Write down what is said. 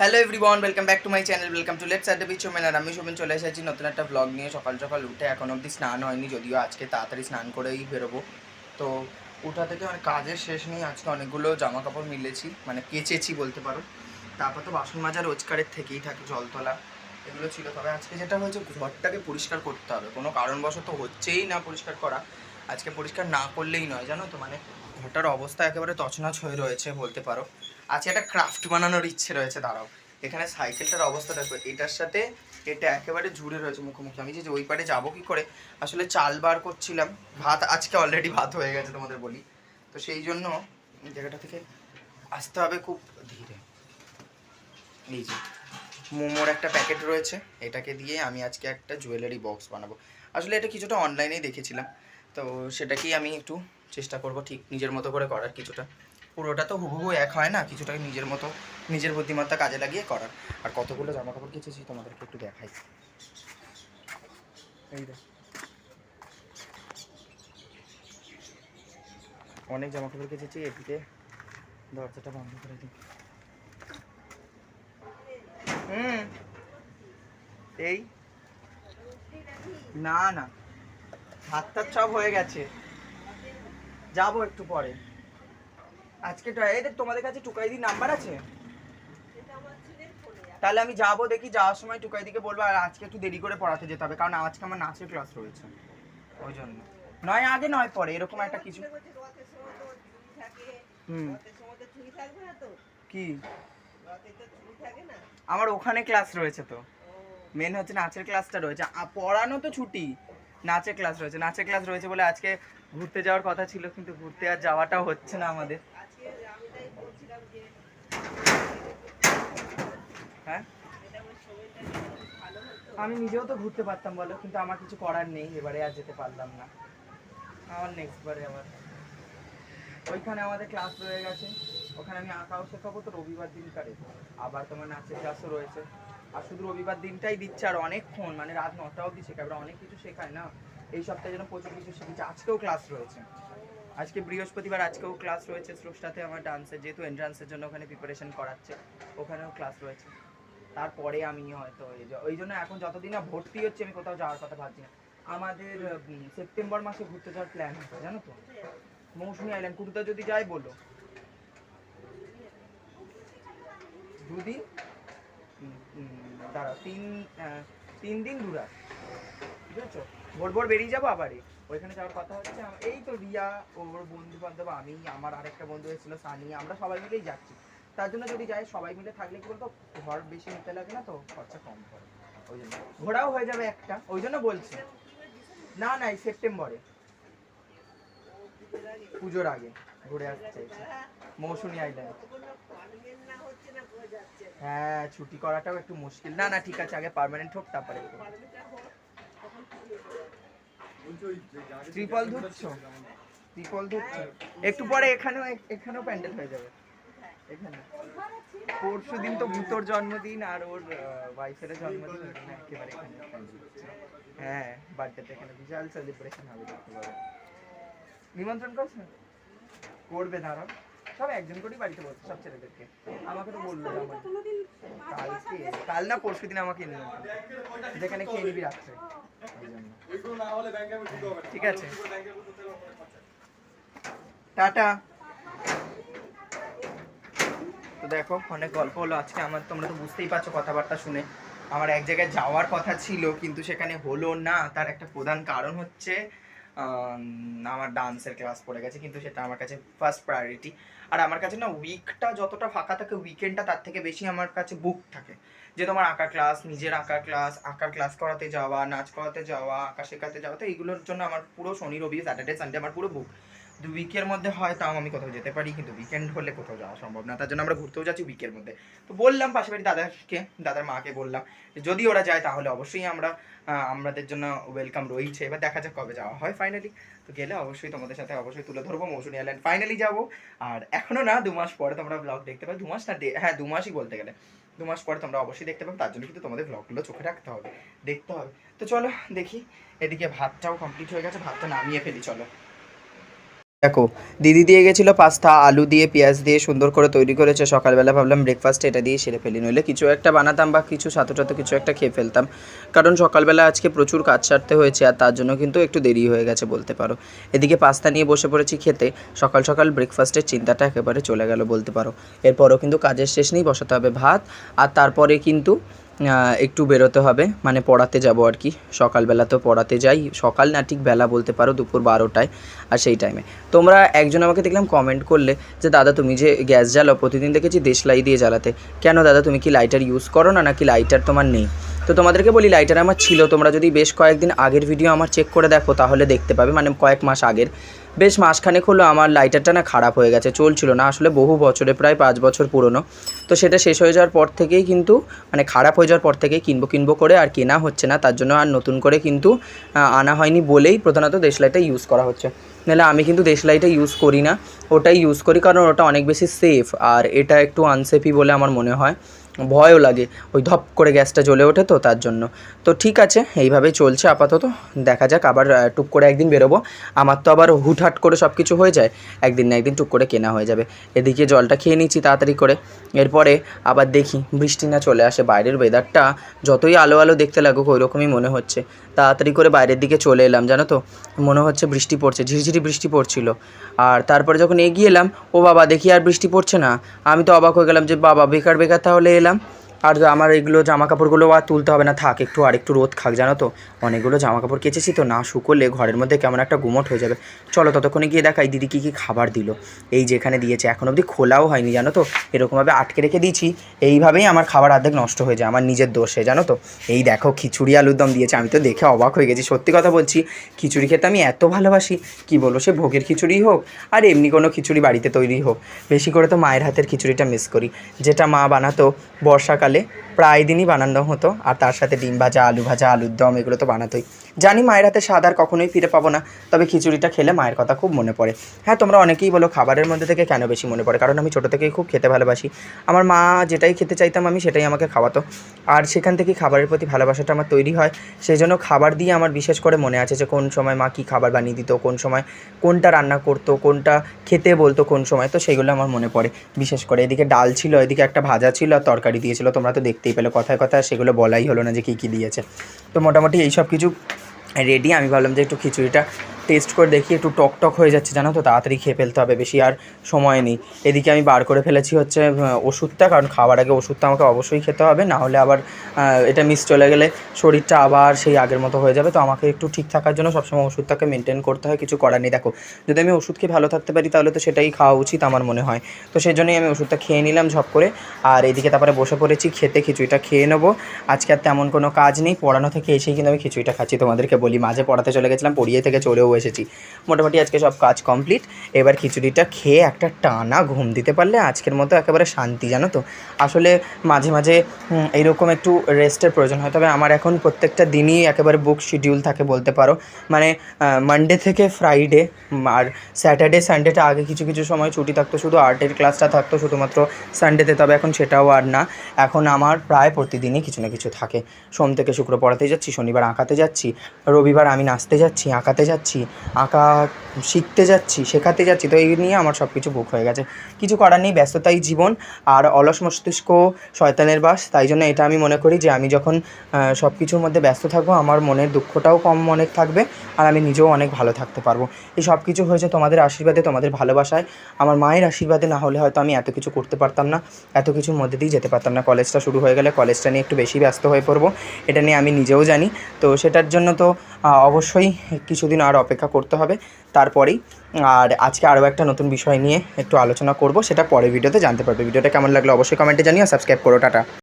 Hello everyone welcome back to my channel welcome to let's at the beach women আর আমি শোভন চলে এসেছি নতুন একটা ব্লগ নিয়ে সকাল সকাল উঠে এখন অবধি স্নান হয়নি, যদিও আজকে তাড়াতাড়ি স্নান করেই বেরোবো। তো উঠা থেকে মানে কাজের শেষ নেই, আজকে অনেকগুলো জামা কাপড় মিলেছি মানে কেচেছি বলতে পারো। তারপর তো বাসন মাজা রোজকারের থেকেই থাকে, জল তোলা, এগুলো ছিল। তবে আজকে যেটা হয়েছে, ঘরটাকে পরিষ্কার করতে হবে। কোনো কারণবশত হচ্ছেই না পরিষ্কার করা। আজকে পরিষ্কার না করলেই নয়, জানো তো? মানে ঘরটার অবস্থা একেবারে তছনাছ হয়ে রয়েছে বলতে পারো। আজকে একটা ক্রাফট বানানোর ইচ্ছে রয়েছে, দাঁড়াও। এখানে সাইকেলটার অবস্থা দেখো, এটার সাথে এটা একেবারে জুড়ে রয়েছে মুখোমুখি। আমি যে ওই পারে যাব কি করে, আসলে চাল বার করছিলাম, ভাত আজকে অলরেডি ভাত হয়ে গেছে তোমাদের বলি। তো সেই জন্য জায়গাটা থেকে আসতে হবে খুব ধীরে। এই যে, মোমোর একটা প্যাকেট রয়েছে, এটাকে দিয়ে আমি আজকে একটা জুয়েলারি বক্স বানাবো। আসলে এটা কিছুটা অনলাইনেই দেখেছিলাম, তো সেটাকেই আমি একটু চেষ্টা করব ঠিক নিজের মতো করে করার কিছুটা। পুরোটা তো হুবহু এক হয় না কিছুটা নিজের মতো, নিজের বুদ্ধিমত্তা কাজে লাগিয়ে করার। আর কতগুলো জামা কাপড় কেচেছি তোমাদেরকে একটু দেখাই। অনেক জামা কাপড় কেচেছি, এদিকে দরজাটা বন্ধ করে দিই। হুম, এই। না না। হাত সব হয়ে গেছে। যাব একটু পরে। আজকে তো তোমাদের কাছে টুকাইদির নাম্বার আছে? তাহলে আমি যাব দেখি, যাওয়ার সময় টুকাইদিকে বলব, আর আজকে একটু দেরি করে পড়াতে যেতে হবে, কারণ আজকে আমার নাচের ক্লাস রয়েছে। ওই জন্য। নয়, আগে নয় পরে এরকম একটা কিছু। হুম। কি? আমার ওখানে ক্লাস রয়েছে তো। মেন হচ্ছে নাচের ক্লাসটা রয়েছে। পড়ানো তো ছুটি, নাচের ক্লাস রয়েছে। নাচের ক্লাস রয়েছে বলে আজকে ঘুরতে যাওয়ার কথা ছিল, কিন্তু ঘুরতে আর যাওয়াটা হচ্ছে না আমাদের। হ্যাঁ? আমি নিজেও তো ঘুরতে পারতাম বলো, কিন্তু আমার কিছু করার নেই, এবারে আর যেতে পারলাম না। আমার নেক্সট বারে আবার। ওইখানে আমাদের ক্লাস রয়ে গেছে। ওখানে আমি আঁকাও শেখাবো, তো রবিবার দিন কারে আবার তোমার নাচের ক্লাসও রয়েছে। আর শুধু রবিবার দিনটাই দিচ্ছে, আর অনেকক্ষণ মানে রাত নটা অবধি শেখাবে অনেক কিছু শেখায় না। এই সপ্তাহে যেন প্রচুর কিছু শিখেছে। আজকেও ক্লাস রয়েছে। আজকে বৃহস্পতিবার আজকেও ক্লাস রয়েছে। স্রষ্টাতে আমার ডান্সের যেহেতু এন্ট্রান্সের জন্য ওখানে প্রিপারেশন করাচ্ছে, ওখানেও ক্লাস রয়েছে। তারপরে আমি হয়তো ওই জন্য এখন যতদিন না ভর্তি হচ্ছে আমি কোথাও যাওয়ার কথা ভাবছি না। আমাদের সেপ্টেম্বর মাসে ঘুরতে যাওয়ার প্ল্যান আছে জানো তো? মৌসুমী আইল্যান্ড কুটুতা যদি যাই বলো। দুদিন? উম, তিন তিন দিন দূরা বুঝেছ ভোর ভোর বেরিয়ে যাব আবারই ওইখানে যাওয়ার কথা হচ্ছে এই তো রিয়া ওর বন্ধু বান্ধব আমি আমার আরেকটা বন্ধু এসেছিল সানি আমরা সবাই মিলেই যাচ্ছি। তার জন্য যদি যাই সবাই মিলে থাকলে কি বলতো, ঘর বেশি নিতে লাগে না তো, খরচা কম পড়ে। ওই জন্য। ঘোরাও হয়ে যাবে একটা, ওই জন্য বলছি। না না, এই সেপ্টেম্বরে। পুজোর আগে ঘুরে আসতে মৌসুমী আইল্যান্ড। হ্যাঁ ছুটি করাটাও একটু মুশকিল। না না, ঠিক আছে, আগে পার্মানেন্ট হোক, তারপরে ত্রিপল ধরছো? ত্রিপল ধরছো? একটু পরে এখানেও এখানেও প্যান্ডেল হয়ে যাবে। এখানে। পরশু দিন তো ভূতর জন্মদিন আর ওর ওয়াইফের জন্মদিন একেবারে এখানে। হ্যাঁ বার্থডেতে এখানে বিশাল সেলিব্রেশন হবে দেখতে পাবে। নিমন্ত্রণ করছে? করবে দাঁড়াও সব একজন করেই বাড়িতে বলছে সব ছেলেদেরকে। আমাকে তো বলল কালকে কাল না পরশু দিন আমাকে নিমন্ত্রণ যেখানে খেয়ে নিবি রাত্রে। ঠিক আছে। টাটা। তো দেখো, অনেক গল্প হলো আজকে। আমার তোমরা তো বুঝতেই পারছ কথাবার্তা শুনে। আমার এক জায়গায় যাওয়ার কথা ছিল, কিন্তু সেখানে হলো না। তার একটা প্রধান কারণ হচ্ছে আমার ডান্সের ক্লাস পড়ে গেছে, কিন্তু সেটা আমার কাছে ফার্স্ট প্রায়োরিটি আর আমার কাছে না উইকটা যতটা ফাঁকা থাকে উইকেন্ডটা তার থেকে বেশি আমার কাছে বুক থাকে। যে তোমার আঁকা ক্লাস নিজের আঁকা ক্লাস আঁকার ক্লাস করাতে যাওয়া, নাচ করাতে যাওয়া, আঁকা শেখাতে যাওয়া, তো এইগুলোর জন্য আমার পুরো শনি, রবি স্যাটারডে সানডে আমার পুরো বুক দু উইকের মধ্যে হয়, তাও আমি কোথাও যেতে পারি, কিন্তু উইকেন্ড হলে কোথাও যাওয়া সম্ভব না, তার জন্য আমরা ঘুরতেও যাচ্ছি উইকের মধ্যে। তো বললাম পাশে বাড়ি দাদাকে, দাদার মাকে বললাম যে, যদি ওরা যায় তাহলে অবশ্যই আমরা আমাদের জন্য ওয়েলকাম রয়েছে। এবার দেখা যাক কবে যাওয়া হয় ফাইনালি তো গেলে অবশ্যই তোমাদের সাথে অবশ্যই তুলে ধরবো, মৌসুমী আইল্যান্ড ফাইনালি যাব। আর এখনও না, দু মাস পরে তোমরা ব্লগ দেখতে পাবে। দু মাস না হ্যাঁ দু মাসই বলতে গেলে। দু মাস পরে তোমরা অবশ্যই দেখতে পাবে, তার জন্য কিন্তু তোমাদের ব্লগগুলো চোখে রাখতে হবে, দেখতে হবে। তো চলো দেখি, এদিকে ভাতটাও কমপ্লিট হয়ে গেছে, ভাতটা নামিয়ে ফেলি, চলো। দেখো, দিদি দিয়ে গেছিল পাস্তা, আলু দিয়ে পেঁয়াজ দিয়ে সুন্দর করে তৈরি করেছে। সকালবেলা ভাবলাম ব্রেকফাস্ট এটা দিয়ে সেরে ফেলি। নইলে কিছু একটা বানাতাম বা কিছু সাথে কিছু একটা খেয়ে ফেলতাম। কারণ সকালবেলা আজকে প্রচুর কাজ সারতে হয়েছে আর তার জন্য কিন্তু একটু দেরি হয়ে গেছে বলতে পারো। এদিকে পাস্তা নিয়ে বসে পড়েছি খেতে। সকাল সকাল ব্রেকফাস্টের চিন্তাটা একেবারে চলে গেল বলতে পারো। এরপরও কিন্তু কাজের শেষ নেই, বসাতে হবে ভাত। আর তারপরে কিন্তু একটু বেরোতে হবে। মানে পড়াতে যাব আর কি। সকালবেলা তো পড়াতে যাই। সকাল না ঠিক বেলা বলতে পারো, দুপুর বারোটায় আর সেই টাইমে তোমরা একজন আমাকে দেখলাম কমেন্ট করলে যে, দাদা, তুমি যে গ্যাস জ্বালাও, প্রতিদিন দেখেছি দেশলাই দিয়ে জ্বালাতে। কেন দাদা, তুমি কি লাইটার ইউজ করো না, নাকি লাইটার তোমার নেই? তো তোমাদেরকে বলি লাইটার আমার ছিল। তোমরা যদি বেশ কয়েকদিন আগের ভিডিও আমার চেক করে দেখো, তাহলে দেখতে পাবে। মানে কয়েক মাস আগের। বেশ মাসখানেক হলো আমার লাইটারটা না খারাপ হয়ে গেছে, চলছিল না। আসলে বহু বছরে, প্রায় পাঁচ বছর পুরনো। তো সেটা শেষ হয়ে যাওয়ার পর থেকেই কিন্তু মানে খারাপ হয়ে যাওয়ার পর থেকেই কিনবো কিনবো করে আর কেনা হচ্ছে না। তার জন্য আর নতুন করে কিন্তু আনা হয়নি বলেই প্রধানত দেশলাইটা ইউজ করা হচ্ছে। নাহলে আমি কিন্তু দেশলাইটা ইউজ করি না। ওটাই ইউজ করি কারণ ওটা অনেক বেশি সেফ আর এটা একটু আনসেফই বলে আমার মনে হয়। ভয়ও লাগে। ওই ধপ করে গ্যাসটা জ্বলে ওঠে তো তার জন্য। তো ঠিক আছে, এইভাবেই চলছে আপাতত। দেখা যাক, আবার টুক করে একদিন বেরোবো। আমার তো আবার হুটহাট করে সব কিছু হয়ে যায়। একদিন না একদিন টুক করে কেনা হয়ে যাবে। এদিকে জলটা খেয়ে নিচ্ছি তাড়াতাড়ি করে। এরপরে আবার দেখি, বৃষ্টি না চলে আসে। বাইরের ওয়েদারটা যতই আলো আলো দেখতে লাগুক ওই রকমই মনে হচ্ছে। তাড়াতাড়ি করে বাইরের দিকে চলে এলাম, জানো তো? মনে হচ্ছে বৃষ্টি পড়ছে, ঝিরিঝিরি বৃষ্টি পড়ছিল। আর তারপরে যখন এগিয়ে এলাম, ও বাবা, দেখি আর বৃষ্টি পড়ছে না। আমি তো অবাক হয়ে গেলাম যে, বাবা, বেকার বেকার, তাহলে এলাম দিলাম আর আমার এগুলো জামা কাপড়গুলো আর তুলতে হবে না। থাক, একটু আর একটু রোদ খাক, জানো তো? অনেকগুলো জামা কাপড় কেচেছি তো, না শুকোলে ঘরের মধ্যে কেমন একটা গুমট হয়ে যাবে। চলো ততক্ষণে গিয়ে দেখাই দিদি কী কী খাবার দিল। এই যেখানে দিয়েছে, এখন অবধি খোলাও হয়নি, জানো তো? এরকমভাবে আটকে রেখে দিয়েছি। এইভাবেই আমার খাবার অর্ধেক নষ্ট হয়ে যায়, আমার নিজের দোষে জানো তো? এই দেখো, খিচুড়ি আলুর দম দিয়েছে, আমি তো দেখে অবাক হয়ে গেছি, সত্যি কথা বলছি। খিচুড়ি খেতে আমি এত ভালোবাসি, কি বলব, সে ভোগের খিচুড়ি হোক, আর এমনি কোনো খিচুড়ি বাড়িতে তৈরি হোক। বেশি করে তো মায়ের হাতের খিচুড়িটা মিস করি, যেটা মা বানাতো বর্ষাকালে sale প্রায় দিনই বানানো হতো, আর তার সাথে ডিম ভাজা, আলু ভাজা, আলুর দম, এগুলো তো বানাতোই। জানি মায়ের হাতে স্বাদ আর কখনোই ফিরে পাবো না, তবে খিচুড়িটা খেলে মায়ের কথা খুব মনে পড়ে। হ্যাঁ তোমরা অনেকেই বলো খাবারের মধ্যে থেকে কেন বেশি মনে পড়ে, কারণ আমি ছোটো থেকেই খুব খেতে ভালোবাসি। আমার মা যেটাই খেতে চাইতাম আমি সেটাই আমাকে খাওয়াতো। আর সেখান থেকেই খাবারের প্রতি ভালোবাসাটা আমার তৈরি হয় সেই জন্য খাবার দিয়ে আমার বিশেষ করে মনে আছে যে কোন সময় মা কী খাবার বানিয়ে দিত, কোন সময় কোনটা রান্না করতো, কোনটা খেতে বলতো, কোন সময়, তো সেগুলো আমার মনে পড়ে। বিশেষ করে এদিকে ডাল ছিল, এদিকে একটা ভাজা ছিল আর তরকারি দিয়েছিল, তোমরা তো দেখতেই পেল। কথায় কথায় সেগুলো বলাই হলো না যে কী কী দিয়েছে। তো মোটামুটি এই সব কিছু রেডি আমি ভাবলাম যে একটু খিচুড়িটা টেস্ট করে দেখি, একটু টক টক হয়ে যাচ্ছে, জানো তো? তাড়াতাড়ি খেয়ে ফেলতে হবে, বেশি আর সময় নেই। এদিকে আমি বার করে ফেলেছি হচ্ছে ওষুধটা, কারণ খাওয়ার আগে ওষুধটা আমাকে অবশ্যই খেতে হবে, না হলে আবার এটা মিস চলে গেলে শরীরটা আবার সেই আগের মতো হয়ে যাবে। তো আমাকে একটু ঠিক থাকার জন্য সবসময় ওষুধটাকে মেনটেন করতে হয়, কিছু করার নেই। দেখো, যদি আমি ওষুধ খেয়ে ভালো থাকতে পারি, তাহলে তো সেটাই খাওয়া উচিত আমার মনে হয়। তো সেই জন্যই আমি ওষুধটা খেয়ে নিলাম ঝপ করে। আর এদিকে তারপরে বসে পড়েছি, খেতে খিচুড়িটা খেয়ে নেব। আজকে আর তেমন কোনো কাজ নেই, পড়ানো থেকে এসেই কিন্তু আমি খিচুড়িটা খাচ্ছি, তোমাদেরকে বলি। মাঝে পড়াতে চলে গেছিলাম, পড়িয়ে থেকে চলেও এসেছি। মোটামুটি আজকে সব কাজ কমপ্লিট এবার খিচুড়িটা খেয়ে একটা টানা ঘুম দিতে পারলে আজকের মতো একেবারে শান্তি, জানো তো? আসলে মাঝে মাঝে এইরকম একটু রেস্টের প্রয়োজন হয়। তবে আমার এখন প্রত্যেকটা দিনই একেবারে বুক শিডিউল থাকে বলতে পারো। মানে মানডে থেকে ফ্রাইডে আর স্যাটারডে সানডেটা আগে কিছু কিছু সময় ছুটি থাকতো। শুধু আর্টের ক্লাসটা থাকতো, শুধুমাত্র সানডেতে তবে এখন সেটাও আর না। এখন আমার প্রায় প্রতিদিনই কিছু না কিছু থাকে। সোম থেকে শুক্র পড়াতে যাচ্ছি, শনিবার আঁকাতে যাচ্ছি, রবিবার আমি নাচতে যাচ্ছি, আঁকাতে যাচ্ছি আঁকা শিখতে যাচ্ছি, শেখাতে যাচ্ছি, তো এই নিয়ে আমার সব কিছু বুক হয়ে গেছে। কিছু করার নেই, ব্যস্ততাই জীবন। আর অলস মস্তিষ্ক শয়তানের বাস, তাই জন্য এটা আমি মনে করি যে আমি যখন সব কিছুর মধ্যে ব্যস্ত থাকব, আমার মনের দুঃখটাও কম মনে থাকবে আর আমি নিজেও অনেক ভালো থাকতে পারব। এই সব কিছু হয়েছে তোমাদের আশীর্বাদে, তোমাদের ভালোবাসায়। আমার মায়ের আশীর্বাদে না হলে হয়তো আমি এত কিছু করতে পারতাম না, এত কিছুর মধ্যে দিয়ে যেতে পারতাম না। কলেজটা শুরু হয়ে গেলে কলেজটা নিয়ে একটু বেশি ব্যস্ত হয়ে পড়ব, এটা নিয়ে আমি নিজেও জানি। তো সেটার জন্য তো অবশ্যই কিছুদিন আর অপেক্ষা করতে হবে। তারপরেই, আর আজকে আরও একটা নতুন বিষয় নিয়ে একটু আলোচনা করব, সেটা পরে ভিডিওতে জানতে পারবে। ভিডিওটা কেমন লাগল অবশ্যই কমেন্টে জানিও। সাবস্ক্রাইব করো, টাটা।